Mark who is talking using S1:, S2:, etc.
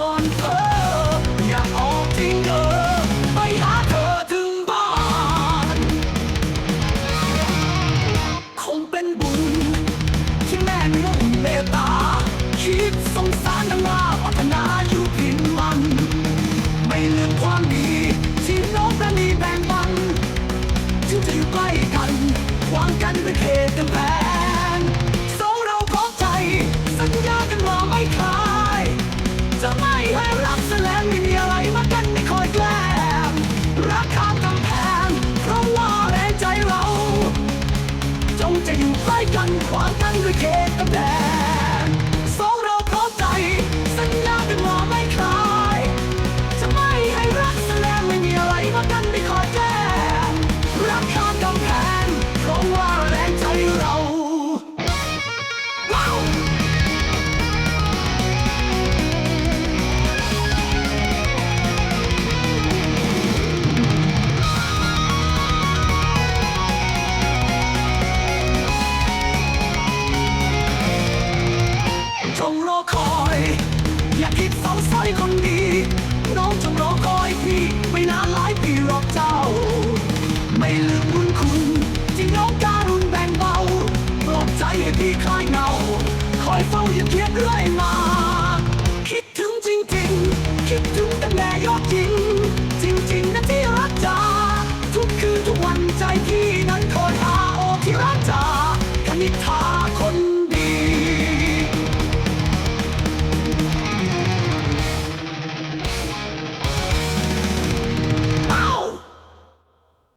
S1: ก่อนย่าออกทิ้งเออไปหาเธอถึงบ้าน คงเป็นบุญ ที่แม่มุ่นเมตตา คิดสงสารนัาพัฒนาอยู่พินมัน ไม่ลืมความดี ที่น้องะนีแบ่งปันถึงจะอยู่ใกล้กันวางกันด้วยเค ให้รับแสลงไม่มีอะไรมากันไม่คอยแกล้งรักข้ามกำแพงเพราะว่าแรงใจเรา จงจะอยู่ใกล้กันขวางกันด้วยเขตกำแพง คนดีน้องจงรอคอยพี่ไม่นานหลายปีรอเจ้า ไม่ลืมบุญคุณที่น้องการุณแบ่งเบาปลอบใจให้พี่คลายเหงา คอยเฝ้าอย่าเพียรเรื่อยมา คิดถึงจริงๆ คิดถึงแต่แม่ยอดยิง จริงๆนะที่รักจ๋าทุกคืนทุกวันใจพี่นั้นคอยหาโอที่รักจ๋าคณิธา